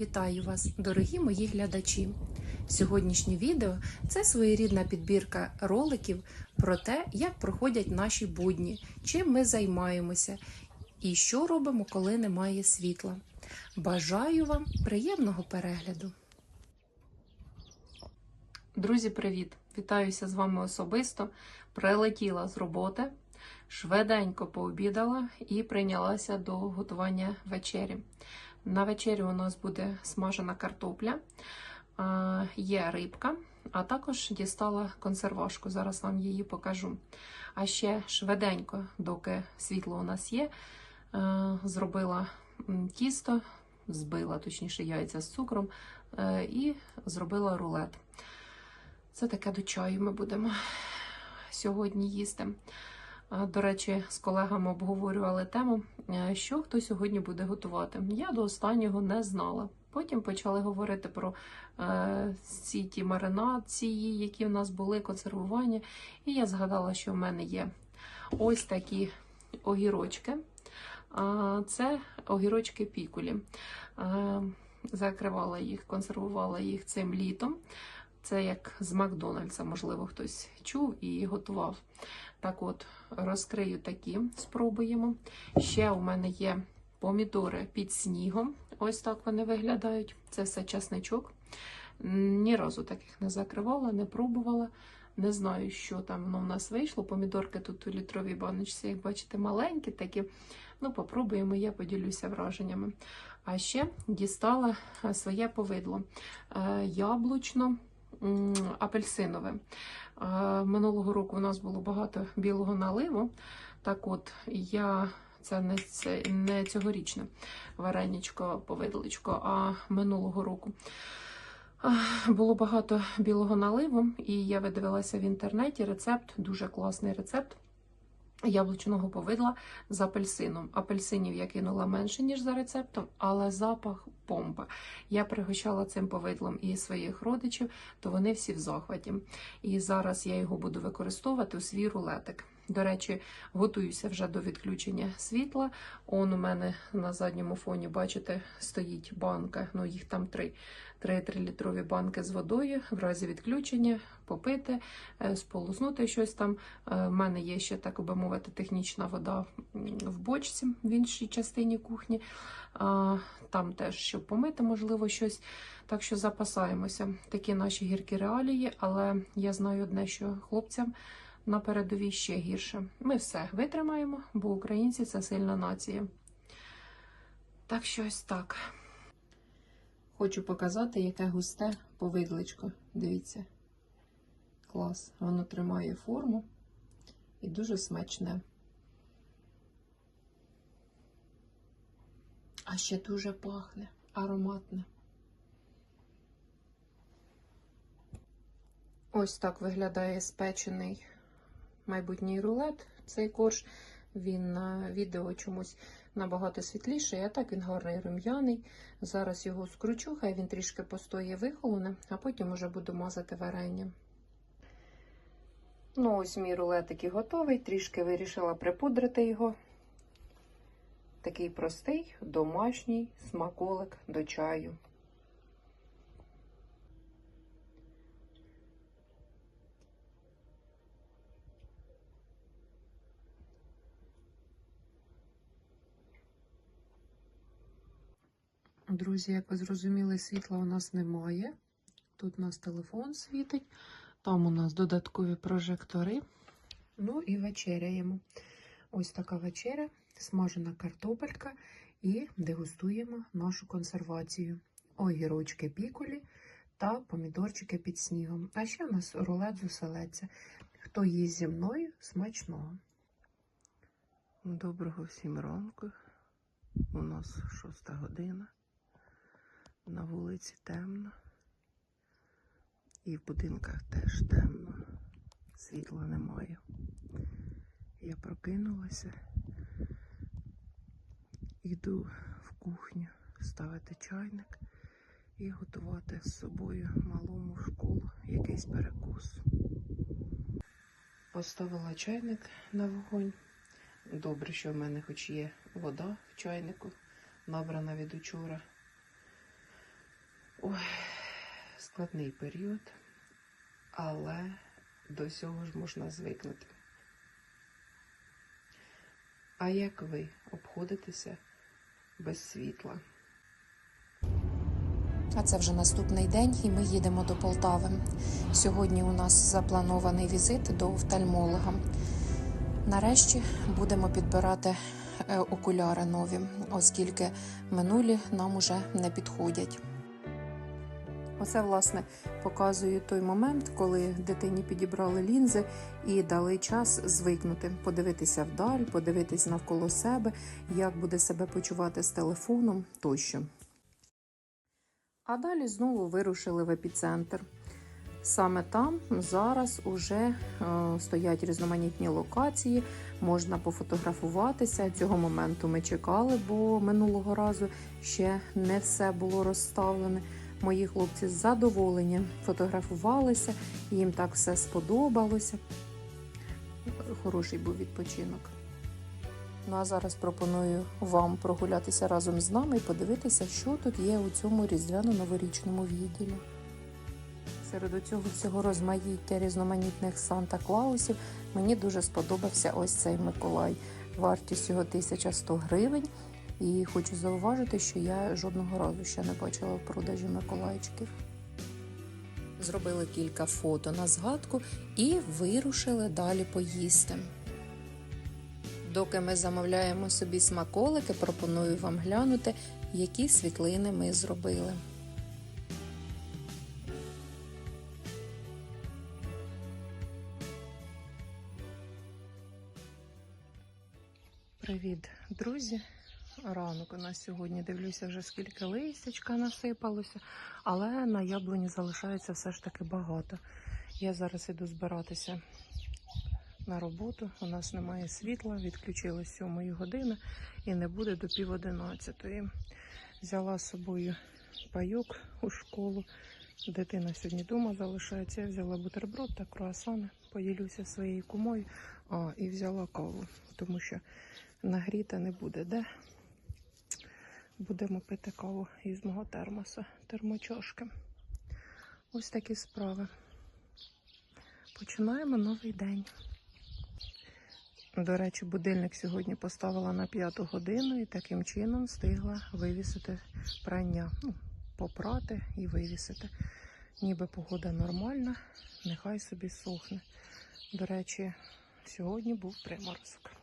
Вітаю вас, дорогі мої глядачі! Сьогоднішнє відео це своєрідна підбірка роликів про те, як проходять наші будні, чим ми займаємося і що робимо, коли немає світла. Бажаю вам приємного перегляду! Друзі, привіт! Вітаюся з вами особисто. Прилетіла з роботи, швиденько пообідала і прийнялася до готування вечері. На вечері у нас буде смажена картопля, є рибка, а також дістала консервашку. Зараз вам її покажу. А ще швиденько, доки світло у нас є, зробила тісто, збила точніше яйця з цукром е, і зробила рулет. Це таке до чаю ми будемо сьогодні їсти. До речі, з колегами обговорювали тему, е, що хто сьогодні буде готувати. Я до останнього не знала. Потім почали говорити про е, ці ті маринації, які в нас були, консервування. І я згадала, що в мене є ось такі огірочки. Це огірочки пікулі. Закривала їх, консервувала їх цим літом. Це як з Макдональдса, можливо, хтось чув і готував. Так от, розкрию такі, спробуємо. Ще у мене є помідори під снігом. Ось так вони виглядають. Це все часничок. Ні разу таких не закривала, не пробувала. Не знаю, що там воно в нас вийшло. Помідорки тут у літровій баночці, як бачите, маленькі такі. Ну, попробуємо, я поділюся враженнями. А ще дістала своє повидло. Е, Яблучно апельсинове. Минулого року у нас було багато білого наливу. Так от, я це не, це не цьогорічне вареничко, повидличко, а минулого року. Було багато білого наливу, і я видивилася в інтернеті рецепт, дуже класний рецепт яблучного повидла з апельсином. Апельсинів я кинула менше, ніж за рецептом, але запах бомба. Я пригощала цим повидлом і своїх родичів, то вони всі в захваті. І зараз я його буду використовувати у свій рулетик. До речі, готуюся вже до відключення світла. Он у мене на задньому фоні, бачите, стоїть банка. Ну, їх там три. Три 3-літрові банки з водою в разі відключення, попити, е, сполоснути щось там. Е, В мене є ще, так би мовити, технічна вода в бочці в іншій частині кухні. Там теж, щоб помити, можливо, щось. Так що запасаємося. Такі наші гіркі реалії, але я знаю одне, що хлопцям на передовій ще гірше. Ми все витримаємо, бо українці це сильна нація. Так що ось так. Хочу показати, яке густе повидличко. Дивіться. Клас. Воно тримає форму і дуже смачне. А ще дуже пахне, ароматне. Ось так виглядає спечений майбутній рулет. Цей корж. Він на відео чомусь набагато світліший, а так він гарний рум'яний. Зараз його скручу, хай він трішки постоє вихолоне, а потім уже буду мазати варення. Ну, ось мій рулетик і готовий. Трішки вирішила припудрити його. Такий простий, домашній смаколик до чаю. Друзі, як ви зрозуміли, світла у нас немає. Тут у нас телефон світить, там у нас додаткові прожектори. Ну і вечеряємо. Ось така вечеря, смажена картопелька і дегустуємо нашу консервацію. Огірочки пікулі та помідорчики під снігом. А ще у нас рулет з оселедця. Хто їсть зі мною, смачного. Доброго всім ранку. У нас шоста година. На вулиці темно. І в будинках теж темно. Світла немає. Я прокинулася. Йду в кухню ставити чайник і готувати з собою малому в школу якийсь перекус. Поставила чайник на вогонь. Добре, що в мене хоч є вода в чайнику, набрана від учора. Ой, складний період, але до цього ж можна звикнути. А як ви обходитеся без світла? А це вже наступний день, і ми їдемо до Полтави. Сьогодні у нас запланований візит до офтальмолога. Нарешті будемо підбирати е, окуляри нові, оскільки минулі нам уже не підходять. Оце, власне, показує той момент, коли дитині підібрали лінзи і дали час звикнути, подивитися вдаль, подивитись навколо себе, як буде себе почувати з телефоном тощо. А далі знову вирушили в епіцентр. Саме там зараз уже е, стоять різноманітні локації, можна пофотографуватися. Цього моменту ми чекали, бо минулого разу ще не все було розставлене. Мої хлопці з задоволенням фотографувалися, їм так все сподобалося. Хороший був відпочинок. Ну а зараз пропоную вам прогулятися разом з нами і подивитися, що тут є у цьому різдвяно-новорічному відділі. Серед цього всього розмаїття різноманітних Санта-Клаусів мені дуже сподобався ось цей Миколай. Вартість його 1100 гривень. І хочу зауважити, що я жодного разу ще не бачила в продажі Миколайчиків. Зробили кілька фото на згадку і вирушили далі поїсти. Доки ми замовляємо собі смаколики, пропоную вам глянути, які світлини ми зробили. Привіт, друзі! Ранок у нас сьогодні дивлюся вже скільки листячка насипалося, але на яблуні залишається все ж таки багато. Я зараз іду збиратися на роботу. У нас немає світла, відключили 7 години і не буде до пів одинадцятої. Взяла з собою пайок у школу. Дитина сьогодні вдома залишається. Я взяла бутерброд та круасани, поділюся своєю кумою. А, і взяла каву, тому що нагріта не буде, де? Будемо пити каву із мого термоса, термочошки. Ось такі справи. Починаємо новий день. До речі, будильник сьогодні поставила на п'яту годину і таким чином встигла вивісити прання. Ну, попрати і вивісити. Ніби погода нормальна, нехай собі сохне. До речі, сьогодні був приморозок.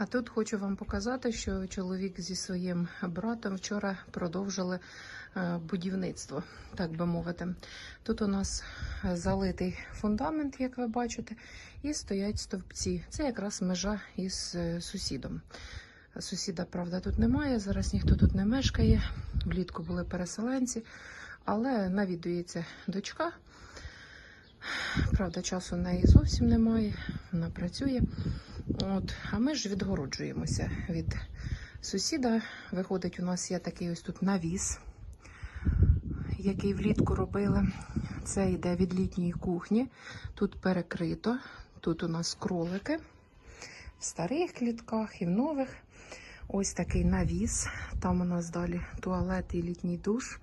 А тут хочу вам показати, що чоловік зі своїм братом вчора продовжили е, будівництво, так би мовити. Тут у нас залитий фундамент, як ви бачите, і стоять стовпці. Це якраз межа із е, сусідом. Сусіда, правда, тут немає. Зараз ніхто тут не мешкає. Влітку були переселенці, але навідується дочка. Правда, часу в неї зовсім немає, вона працює. От, а ми ж відгороджуємося від сусіда. Виходить, у нас є такий ось тут навіс, який влітку робили. Це йде від літньої кухні. Тут перекрито. Тут у нас кролики в старих клітках і в нових. Ось такий навіс. Там у нас далі туалет і літній душ,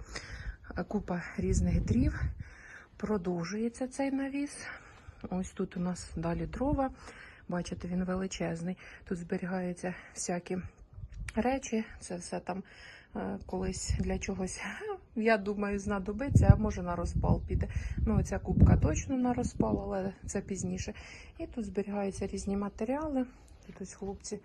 купа різних дрів. Продовжується цей навіс. Ось тут у нас далі дрова. Бачите, він величезний. Тут зберігаються всякі речі. Це все там е, колись для чогось, я думаю, знадобиться, а може на розпал піде. Ну, ця кубка точно на розпал, але це пізніше. І тут зберігаються різні матеріали. Тут ось хлопці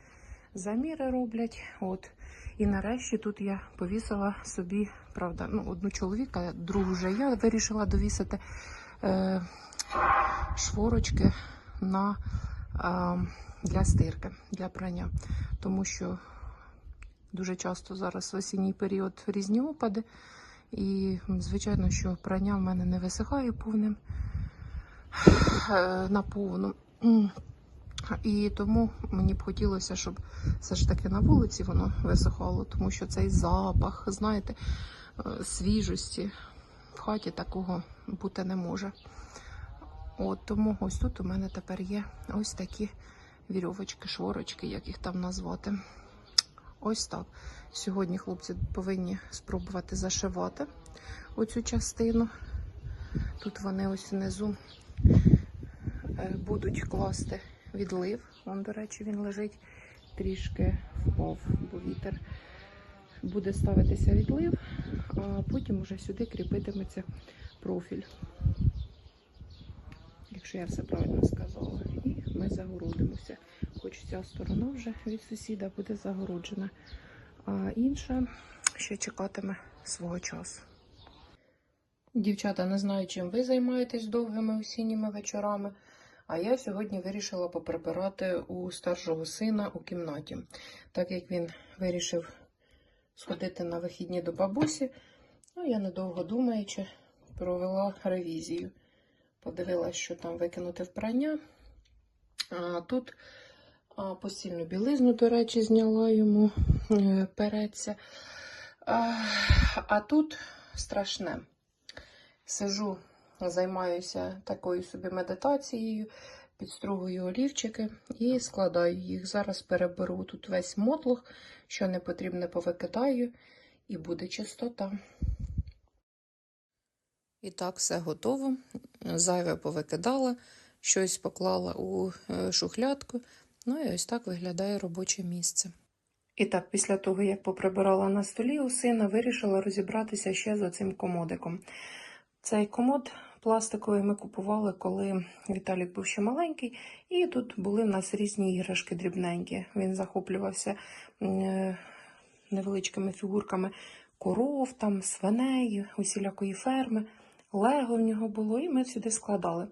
заміри роблять. От. І нарешті тут я повісила собі, правда, ну, одну чоловіка, другу вже я вирішила довісити е, шворочки на, е, для стирки, для прання. Тому що дуже часто зараз в осінній період різні опади. І, звичайно, що прання в мене не висихає повним е, наповну. І тому мені б хотілося, щоб все ж таки на вулиці воно висохало, тому що цей запах, знаєте, е, свіжості в хаті такого бути не може. От тому ось тут у мене тепер є ось такі вірьовочки, шворочки, як їх там назвати. Ось так. Сьогодні хлопці повинні спробувати зашивати оцю частину. Тут вони ось внизу е, будуть класти відлив. Вон, до речі, він лежить трішки впав, бо вітер буде ставитися відлив, а потім уже сюди кріпитиметься профіль. Якщо я все правильно сказала, і ми загородимося. Хоч ця сторона вже від сусіда буде загороджена, а інша ще чекатиме свого часу. Дівчата, не знаю, чим ви займаєтесь довгими осінніми вечорами. А я сьогодні вирішила поприбирати у старшого сина у кімнаті, так як він вирішив сходити на вихідні до бабусі. Ну, я недовго думаючи, провела ревізію. Подивилась, що там викинути в прання. А тут а, постільну білизну, до речі, зняла йому е, переться. А, а тут страшне. Сижу, займаюся такою собі медитацією, підстругую олівчики і складаю їх. Зараз переберу тут весь мотлух, що не потрібне повикидаю, і буде чистота. І так, все готово. Зайве повикидала, щось поклала у е, шухлядку. Ну і ось так виглядає робоче місце. І так, після того, як поприбирала на столі у сина, вирішила розібратися ще з оцим комодиком. Цей комод пластиковий ми купували, коли Віталік був ще маленький, і тут були в нас різні іграшки дрібненькі. Він захоплювався е, невеличкими фігурками коров, там, свиней, усілякої ферми. Лего в нього було, і ми сюди складали.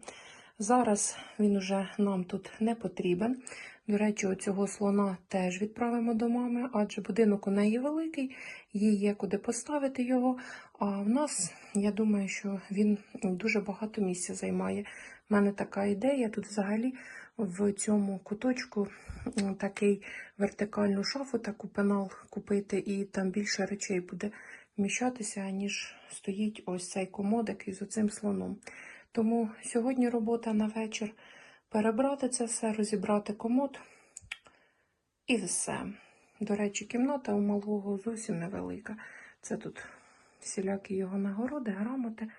Зараз він уже нам тут не потрібен. До речі, оцього слона теж відправимо до мами, адже будинок у неї великий, їй є куди поставити його. А в нас, я думаю, що він дуже багато місця займає. У мене така ідея. Тут взагалі в цьому куточку такий вертикальну шафу, таку пенал купити, і там більше речей буде вміщатися, ніж стоїть ось цей комодик із оцим слоном. Тому сьогодні робота на вечір перебрати це все, розібрати комод і все. До речі, кімната у малого зовсім невелика. Це тут всілякі його нагороди, грамоти.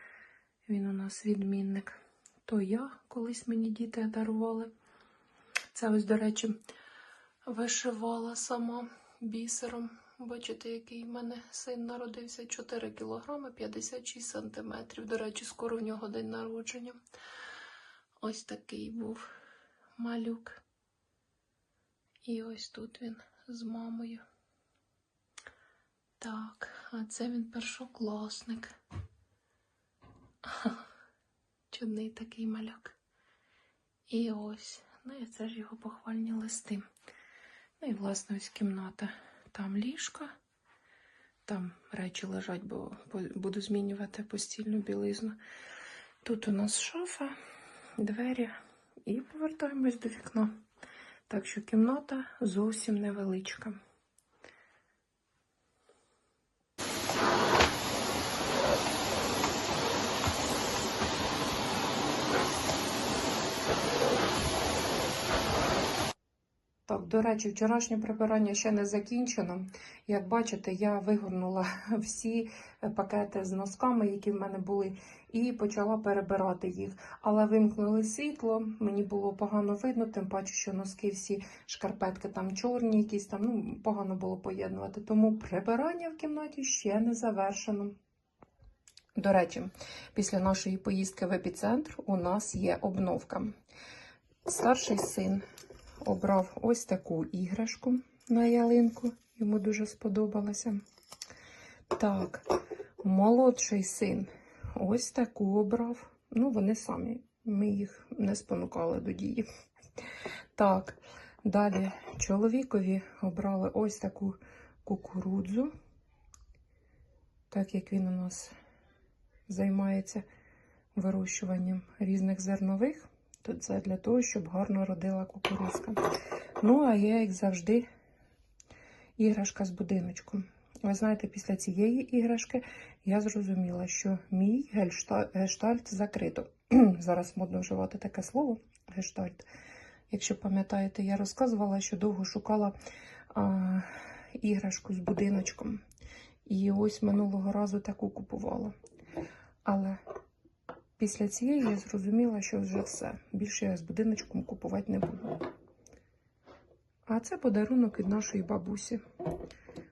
Він у нас відмінник. То я колись мені діти дарували. Це ось, до речі, вишивала сама бісером. Бачите, який в мене син народився 4 кілограми 56 сантиметрів. До речі, скоро в нього день народження. Ось такий був малюк. І ось тут він з мамою. Так, а це він першокласник. Чудний такий малюк. І ось, ну і це ж його похвальні листи. Ну і, власне, ось кімната. Там ліжко, там речі лежать, бо буду змінювати постільну білизну. Тут у нас шафа, двері і повертаємось до вікна. Так що кімната зовсім невеличка. Так, до речі, вчорашнє прибирання ще не закінчено. Як бачите, я вигорнула всі е, пакети з носками, які в мене були, і почала перебирати їх. Але вимкнули світло, мені було погано видно, тим паче, що носки всі шкарпетки там чорні, якісь там, ну, погано було поєднувати. Тому прибирання в кімнаті ще не завершено. До речі, після нашої поїздки в епіцентр у нас є обновка. Старший син обрав ось таку іграшку на ялинку. Йому дуже сподобалося. Так, молодший син ось таку обрав. Ну, вони самі. Ми їх не спонукали до дії. Так, далі чоловікові обрали ось таку кукурудзу. Так як він у нас займається вирощуванням різних зернових, це для того, щоб гарно родила кукурузка. Ну, а я, як завжди, іграшка з будиночком. Ви знаєте, після цієї іграшки я зрозуміла, що мій гештальт закрито. Зараз модно вживати таке слово гештальт. Якщо пам'ятаєте, я розказувала, що довго шукала а, іграшку з будиночком. І ось минулого разу таку купувала. Але після цієї я зрозуміла, що вже все. Більше я з будиночком купувати не буду. А це подарунок від нашої бабусі.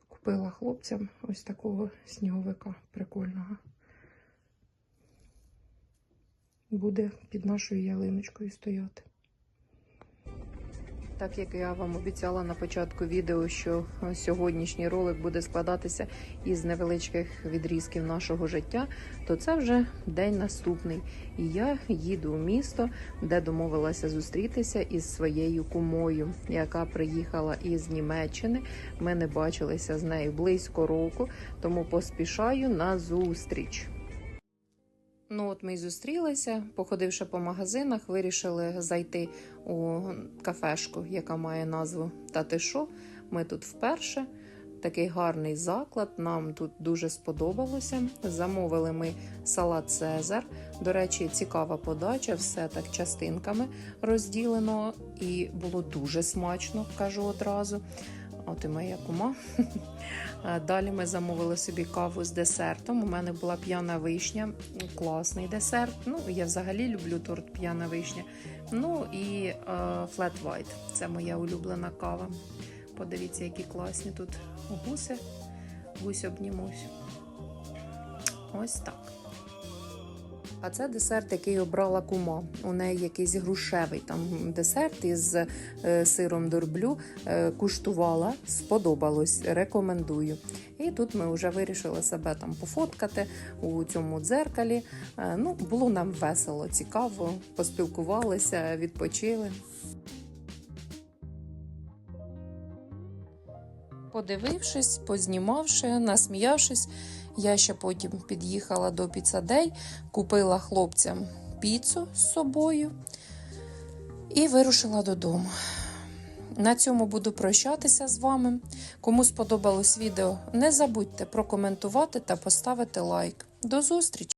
Купила хлопцям ось такого сніговика прикольного. Буде під нашою ялиночкою стояти. Так як я вам обіцяла на початку відео, що сьогоднішній ролик буде складатися із невеличких відрізків нашого життя, то це вже день наступний. І я їду у місто, де домовилася зустрітися із своєю кумою, яка приїхала із Німеччини. Ми не бачилися з нею близько року, тому поспішаю на зустріч. Ну, от ми й зустрілися, походивши по магазинах, вирішили зайти у кафешку, яка має назву Та ти що? Ми тут вперше. Такий гарний заклад. Нам тут дуже сподобалося. Замовили ми салат Цезар. До речі, цікава подача, все так частинками розділено, і було дуже смачно, кажу одразу. От і моя кума. Е, Далі ми замовили собі каву з десертом. У мене була п'яна вишня, класний десерт. Ну, я взагалі люблю торт п'яна вишня. Ну і е, flat white. Це моя улюблена кава. Подивіться, які класні тут гуси. Гусь обнімусь. Ось так. А це десерт, який обрала кума. У неї якийсь грушевий там десерт із е, сиром дорблю. Е, куштувала, сподобалось, рекомендую. І тут ми вже вирішили себе там пофоткати у цьому дзеркалі. Е, ну, було нам весело, цікаво, поспілкувалися, відпочили. Подивившись, познімавши, насміявшись, я ще потім під'їхала до піцадей, купила хлопцям піцу з собою і вирушила додому. На цьому буду прощатися з вами. Кому сподобалось відео, не забудьте прокоментувати та поставити лайк. До зустрічі!